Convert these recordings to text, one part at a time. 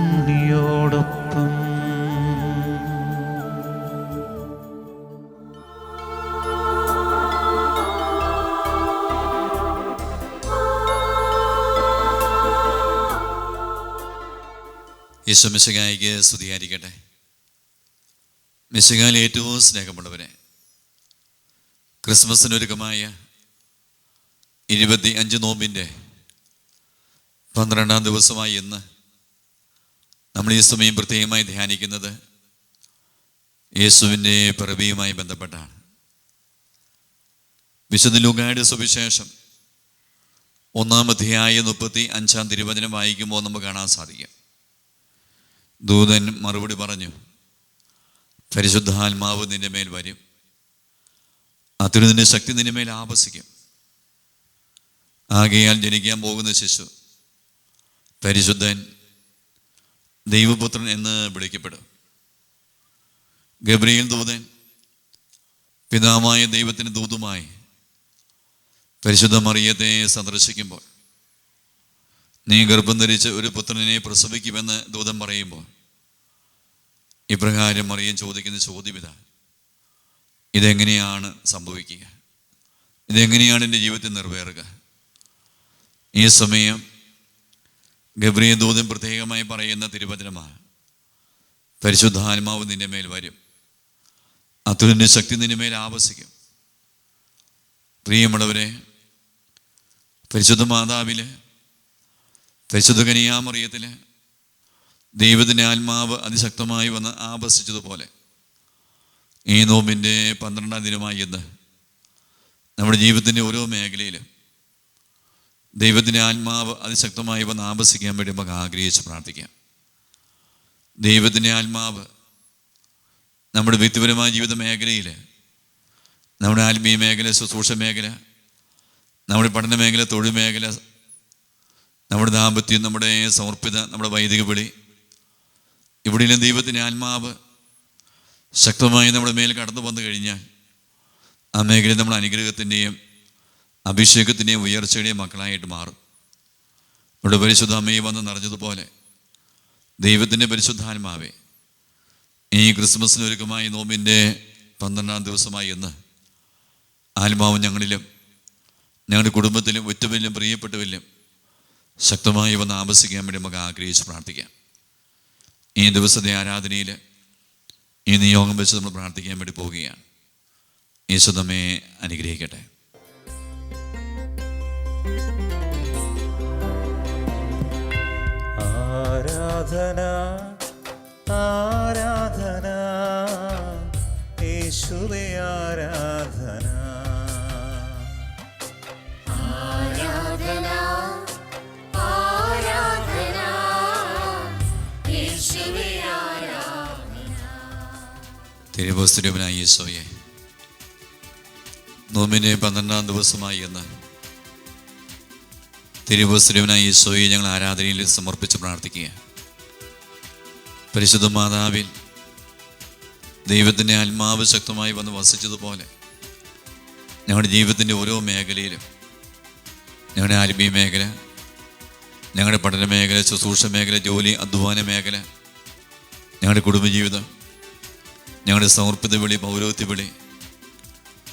ചുണ്ടിയോടൊപ്പം യേശുമിശകായിക്ക് സ്തുതിയായിരിക്കട്ടെ. മിശകാൽ ഏറ്റവും സ്നേഹമുള്ളവരെ ക്രിസ്മസിനൊരുക്കമായ ഇരുപത്തി അഞ്ച് നോമ്പിന്റെ പന്ത്രണ്ടാം ദിവസമായി ഇന്ന് നമ്മൾ ഈ സമയം പ്രത്യേകമായി ധ്യാനിക്കുന്നത് യേശുവിന്റെ പിറവിയുമായി ബന്ധപ്പെട്ടാണ്. വിശുദ്ധ ലൂക്കായുടെ സുവിശേഷം ഒന്നാം അധ്യായ മുപ്പത്തി അഞ്ചാം തിരുവചനം വായിക്കുമ്പോൾ നമുക്ക് കാണാൻ സാധിക്കും. ദൂതൻ മറുപടി പറഞ്ഞു പരിശുദ്ധാത്മാവ് നിന്റെ മേൽ വരും. അതിരുന്നിന്റെ ശക്തി നിന്റെ മേൽ ആവസിക്കും. ആകയാൽ ജനിക്കാൻ പോകുന്ന ശിശു പരിശുദ്ധൻ ദൈവപുത്രൻ എന്ന് വിളിക്കപ്പെടും. ഗബ്രിയേൽ ദൂതൻ പിതാവായ ദൈവത്തിന് ദൂതുമായി പരിശുദ്ധ മറിയത്തെ സന്ദർശിക്കുമ്പോൾ നീ ഗർഭം ധരിച്ച് ഒരു പുത്രനെ പ്രസവിക്കുമെന്ന് ദൂതം പറയുമ്പോൾ ഇപ്രകാരം മറിയം ചോദിക്കുന്ന ചോദ്യം ഇതാ. ഇതെങ്ങനെയാണ് സംഭവിക്കുക? ഇതെങ്ങനെയാണ് എന്റെ ജീവിതത്തിൽ നിറവേറുക? ഈ സമയം ഗബ്രിയ ദൂതൻ പ്രത്യേകമായി പറയുന്ന തിരുവചനമാണ്. പരിശുദ്ധാത്മാവ് നിന്റെ മേൽ വരും. അതുലിന്റെ ശക്തി നിന്റെ മേൽ ആവസിക്കും. പ്രിയമുള്ളവരെ പരിശുദ്ധ മാതാവിൽ പരിശുദ്ധ കനിയാമറിയത്തിൽ ദൈവത്തിന്റെ ആത്മാവ് അതിശക്തമായി വന്ന് ആവസിച്ചതുപോലെ ഈ നോമ്പിന്റെ പന്ത്രണ്ടാം ദിനമായി ഇന്ന് നമ്മുടെ ജീവിതത്തിന്റെ ഓരോ മേഖലയിലും ദൈവത്തിന്റെ ആത്മാവ് അതിശക്തമായി വന്ന് ആപസിക്കാൻ വേണ്ടി നമുക്ക് ആഗ്രഹിച്ച് പ്രാർത്ഥിക്കാം. ദൈവത്തിന്റെ ആത്മാവ് നമ്മുടെ വ്യക്തിപരമായ ജീവിത മേഖലയിൽ നമ്മുടെ ആത്മീയ മേഖല ശുശ്രൂഷ മേഖല നമ്മുടെ പഠന മേഖല തൊഴിൽ മേഖല നമ്മുടെ ദാമ്പത്യം നമ്മുടെ സമർപ്പിത നമ്മുടെ വൈദിക വിളി ഇവിടെയെല്ലാം ദൈവത്തിന്റെ ആത്മാവ് ശക്തമായി നമ്മുടെ മേൽ കടന്നു വന്നു കഴിഞ്ഞാൽ ആ മേഖലയിൽ നമ്മൾ അനുഗ്രഹത്തിന്റെയും അഭിഷേകത്തിന്റെയും ഉയർച്ചയുടെയും മക്കളായിട്ട് മാറും. ഇവിടെ പരിശുദ്ധ അമ്മയെ വന്ന് നിറഞ്ഞതുപോലെ ദൈവത്തിന്റെ പരിശുദ്ധാത്മാവേ ഈ ക്രിസ്മസിന് ഒരുക്കമായി നോമ്പിന്റെ പന്ത്രണ്ടാം ദിവസമായി എന്ന് ആത്മാവ് ഞങ്ങളിലും ഞങ്ങളുടെ കുടുംബത്തിലും ഒറ്റവിലും പ്രിയപ്പെട്ടവരിലും ശക്തമായി വന്ന് ആമസിക്കാൻ വേണ്ടി നമുക്ക് ആഗ്രഹിച്ച് പ്രാർത്ഥിക്കാം. ഈ ദിവസത്തെ ആരാധനയിൽ ഈ നിയോഗം വെച്ച് നമ്മൾ പ്രാർത്ഥിക്കാൻ വേണ്ടി പോവുകയാണ്. യേശു നമ്മെ അനുഗ്രഹിക്കട്ടെ. ആരാധന ആരാധന യേശുവേ ആരാധന. ആരാധന യേശുവേ യേശോയെ നോമിനെ പന്ത്രണ്ടാം ദിവസമായി എന്ന് തിരുവസ്തുരവനായ യേശോയെ ഞങ്ങൾ ആരാധനയിൽ സമർപ്പിച്ച് പ്രാർത്ഥിക്കുക. പരിശുദ്ധ മാതാവിൽ ദൈവത്തിന്റെ ആത്മാവ് ശക്തമായി വന്ന് വസിച്ചതുപോലെ ഞങ്ങളുടെ ജീവിതത്തിന്റെ ഓരോ മേഖലയിലും ഞങ്ങളുടെ ആത്മീയ മേഖല ഞങ്ങളുടെ പഠന മേഖല ശുശ്രൂഷ മേഖല ജോലി അധ്വാന മേഖല ഞങ്ങളുടെ കുടുംബജീവിതം ഞങ്ങളുടെ സമർപ്പിത വിളി പൗരോത്യ വിളി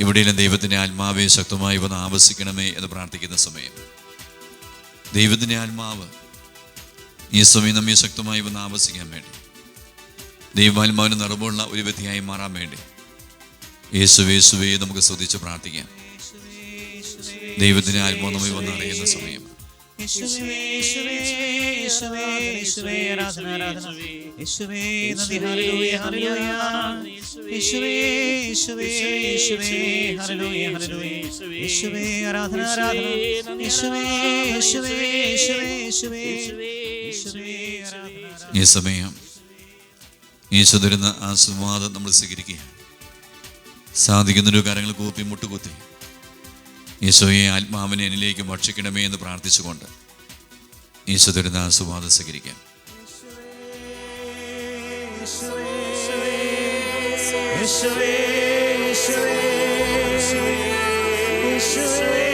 ഇവിടെയെല്ലാം ദൈവത്തിന്റെ ആത്മാവെ ശക്തമായി വന്ന് ആവസിക്കണമേ എന്ന് പ്രാർത്ഥിക്കുന്ന സമയം. ദൈവത്തിന്റെ ആത്മാവ് ഈ സമയം നമ്മെ ശക്തമായി വന്ന് ആവസിക്കാൻ വേണ്ടി. ദൈവാത്മാവിന് നിറവുള്ള ഒരു വ്യക്തിയായി മാറാൻ വേണ്ടി. യേശുവേ യേശുവേ നമുക്ക് ശ്രദ്ധിച്ച് പ്രാർത്ഥിക്കാം. ദൈവത്തിന്റെ ആത്മാവ് നമ്മെ വന്ന് അറിയുന്ന സമയം. ഈ സമയം ഈശോ തരുന്ന ആ നമ്മൾ സ്വീകരിക്കുക സാധിക്കുന്നൊരു കാര്യങ്ങൾ കൂപ്പി മുട്ടുകുത്തി ഈശോയെ ആത്മാവിനെ എന്നിലേക്ക് ഭക്ഷിക്കണമേ എന്ന് പ്രാർത്ഥിച്ചുകൊണ്ട് ഈശോ ദുരിത സുവാദ സ്വീകരിക്കാം ഈശോയേ ഈശോയേ ഈശോയേ ഈശോയേ